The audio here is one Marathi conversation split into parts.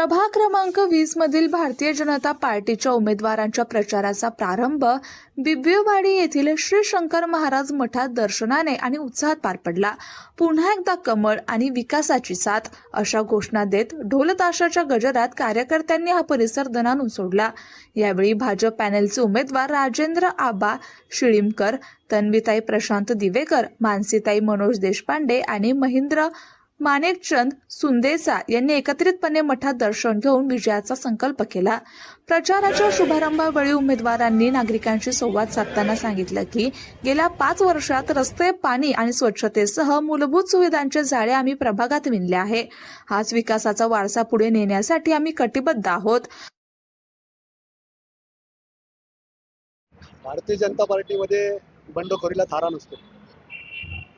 प्रभाग क्रमांक वीस मधील भारतीय जनता पार्टीच्या उमेदवारांच्या प्रचाराचा प्रारंभ बिब्बेवाडी येथील श्री शंकर महाराज मठात दर्शनाने आणि उत्साहात पार पडला. पुन्हा एकदा कमळ आणि विकासाची साथ अशा घोषणा देत ढोलताशाच्या गजरात कार्यकर्त्यांनी हा परिसर दणानून सोडला. यावेळी भाजप पॅनेलचे उमेदवार राजेंद्र आबा शिळीमकर तन्वीताई प्रशांत दिवेकर मानसीताई मनोज देशपांडे आणि महेंद्र माणेकचंद सुंदेसा यांनी एकत्रितपणे मठात दर्शन घेऊन विजयाचा संकल्प केला. प्रचाराच्या शुभारंभावेळी उमेदवारांनी नागरिकांशी संवाद साधताना सांगितलं की गेल्या पाच वर्षात रस्ते पाणी आणि स्वच्छतेसह मूलभूत सुविधांचे जाळे आम्ही प्रभागात विणले आहे. हाच विकासाचा वारसा पुढे नेण्यासाठी आम्ही कटिबद्ध आहोत. भारतीय जनता पार्टीमध्ये बंडखोरीला थारा नसतो.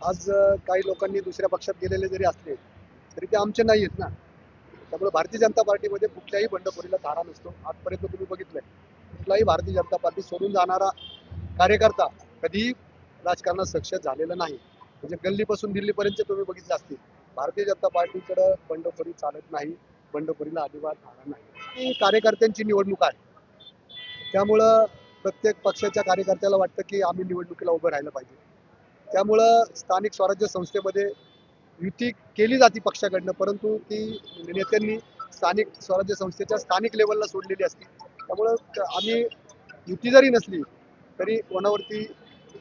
आज काही लोकांनी दुसऱ्या पक्षात गेलेले जरी असले तरी ते आमचे नाही आहेत ना. त्यामुळे भारतीय जनता पार्टीमध्ये कुठल्याही बंडखोरीला धारा नसतो. आजपर्यंत तुम्ही बघितलंय. कुठलाही भारतीय जनता पार्टी सोडून जाणारा कार्यकर्ता कधीही राजकारणात सक्षम झालेला नाही. म्हणजे गल्लीपासून दिल्लीपर्यंत तुम्ही बघितलं असतील. भारतीय जनता पार्टीकडं बंडखोरी चालत नाही बंडखोरीला अजिबात धारा नाही. ही कार्यकर्त्यांची निवडणूक आहे. त्यामुळं प्रत्येक पक्षाच्या कार्यकर्त्याला वाटतं की आम्ही निवडणुकीला उभं राहिलं पाहिजे. त्यामुळं स्थानिक स्वराज्य संस्थेमध्ये युती केली जाते पक्षाकडनं परंतु ती नेत्यांनी स्थानिक स्वराज्य संस्थेच्या स्थानिक लेवलला सोडलेली असते. त्यामुळं आम्ही युती जरी नसली तरी कोणावरती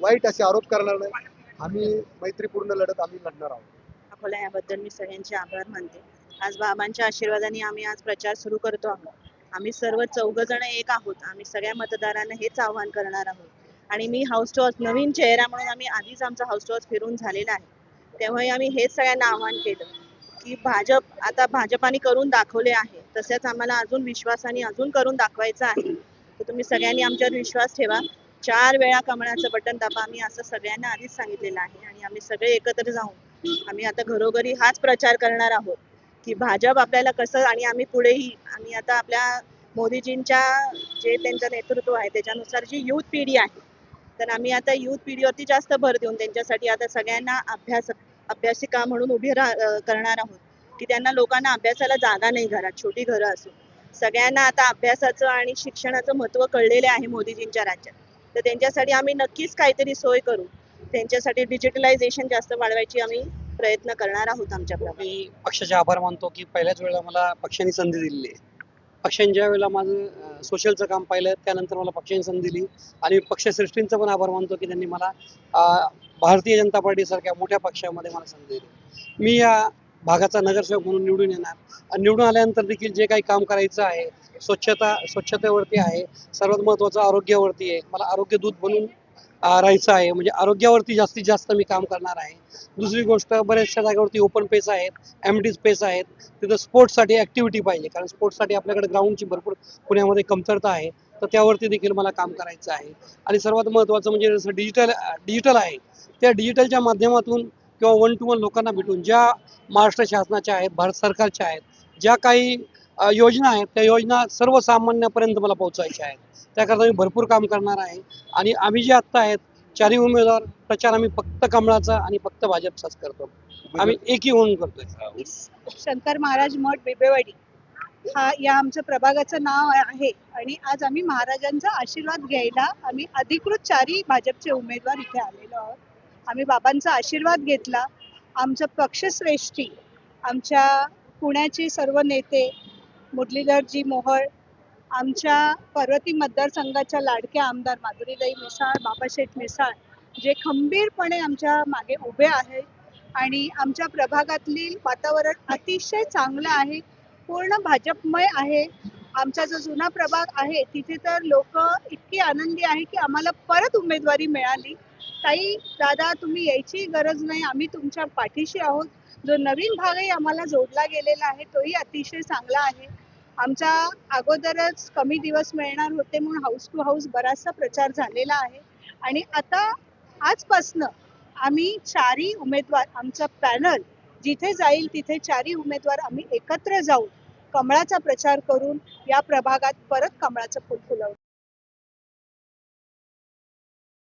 वाईट असे आरोप करणार नाही. आम्ही मैत्रीपूर्ण लढत आम्ही लढणार आहोत. अकोला याबद्दल मी सगळ्यांचे आभार मानते. आज बाबांच्या आशीर्वादाने आम्ही आज प्रचार सुरू करतो आहोत. आम्ही सर्व चौघ जण एक आहोत. आम्ही सगळ्या मतदारांना हेच आव्हान करणार आहोत. आणि मी हाऊस टॉस नवीन चेहरा म्हणून आम्ही आधीच आमचा हाऊस टॉस फिरून झालेला आहे. तेव्हाही आम्ही हेच सगळ्यांना आव्हान केलं की भाजप आता भाजपाने करून दाखवले आहे. तसेच आम्हाला अजून विश्वासाने अजून करून दाखवायचं आहे. तर तुम्ही सगळ्यांनी आमच्यावर विश्वास ठेवा. चार वेळा कमळाचं बटन दाबा. आम्ही असं सगळ्यांना आधीच सांगितलेलं आहे आणि आम्ही सगळे एकत्र जाऊन आम्ही आता घरोघरी हाच प्रचार करणार आहोत की भाजप आपल्याला कसं आणि आम्ही पुढेही आम्ही आता आपल्या मोदीजींच्या जे त्यांचं नेतृत्व आहे त्याच्यानुसार जी युथ पिढी आहे तर आम्ही आता युथ पिढीवरती जास्त भर देऊन त्यांच्यासाठी आता सगळ्यांना अभ्यास अभ्यासिका म्हणून उभी राह करणार आहोत. की त्यांना लोकांना अभ्यासाला जागा नाही घरात छोटी घरं असून. सगळ्यांना आता अभ्यासाचं आणि शिक्षणाचं महत्त्व कळलेले आहे मोदीजींच्या राज्यात. तर त्यांच्यासाठी आम्ही नक्कीच काहीतरी सोय करू. त्यांच्यासाठी डिजिटलायझेशन जास्त वाढवायची आम्ही प्रयत्न करणार आहोत आमच्या मी पक्षाचे आभार मानतो की पहिल्याच वेळेला मला पक्षाने संधी दिलेली आहे. पक्षाने ज्या वेळेला माझं सोशलचं काम पाहिलं त्यानंतर मला पक्षाने संधी दिली. आणि पक्षश्रेष्ठींचा पण आभार मानतो की त्यांनी मला भारतीय जनता पार्टीसारख्या मोठ्या पक्षामध्ये मला संधी दिली. मी या भागाचा नगरसेवक म्हणून निवडून येणार. आणि निवडून आल्यानंतर देखील जे काही काम करायचं आहे स्वच्छता स्वच्छतेवरती आहे सर्वात महत्त्वाचं आरोग्यावरती आहे. मला आरोग्य दूत बनून राहायचं आहे. म्हणजे आरोग्यावरती जास्तीत जास्त मी काम करणार आहे. दुसरी गोष्ट बऱ्याचशा जागेवरती ओपन पेस आहेत. एम डी स्पेस आहेत. तिथं स्पोर्ट्ससाठी ॲक्टिव्हिटी पाहिजे. कारण स्पोर्ट्ससाठी आपल्याकडे ग्राउंडची भरपूर पुण्यामध्ये कमतरता आहे. तर त्यावरती देखील मला काम करायचं आहे. आणि सर्वात महत्त्वाचं म्हणजे जसं डिजिटल डिजिटल आहे. त्या डिजिटलच्या माध्यमातून किंवा वन टू वन लोकांना भेटून ज्या महाराष्ट्र शासनाच्या आहेत भारत सरकारच्या आहेत ज्या काही योजना आहेत. त्या योजना सर्वसामान्यापर्यंत मला पोहोचायच्या आहेत. त्याकरता मी भरपूर काम करणार आहे. आणि आम्ही जे आत्ता आहेत चारही उमेदवार प्रचार आम्ही फक्त कमळाचा आणि फक्त भाजपचाच करतो. आम्ही एकही होऊन करतोय. शंकर महाराज मठ बेबेवाडी. हा या आमचं प्रभागाचं नाव आहे. आणि आज आम्ही महाराजांचा आशीर्वाद घ्यायला आम्ही अधिकृत चारही भाजपचे उमेदवार इथे आलेलो आहोत. आम्ही बाबांचा आशीर्वाद घेतला. आमचं पक्षश्रेष्ठी आमच्या पुण्याचे सर्व नेते मुरलीधरजी मोहोळ आमच्या पर्वती मतदारसंघाच्या लाडक्या आमदार माधुरीताई मिसाळ बाबाशेठ मिसाळ जे खंबीरपणे आमच्या मागे उभे आहेत आणि आमच्या प्रभागातील वातावरण अतिशय चांगलं आहे पूर्ण भाजपमय आहे आमचा जो जुना प्रभाग आहे तिथे तर लोक इतकी आनंदी आहे की आम्हाला परत उमेदवारी मिळाली. ताई दादा तुम्ही यायची गरज नाही आम्ही तुमच्या पाठीशी आहोत. जो नवीन भागही आम्हाला जोडला गेलेला आहे तोही अतिशय चांगला आहे. आमचा अगोदरच कमी दिवस मिळणार होते म्हणून हाऊस टू हाऊस बराचसा प्रचार झालेला आहे. आणि आता आजपासनं आम्ही चारही उमेदवार आमचा पॅनल जिथे जाईल तिथे चारही उमेदवार आम्ही एकत्र जाऊन कमळाचा प्रचार करून या प्रभागात परत कमळाचं फुल फुलवू.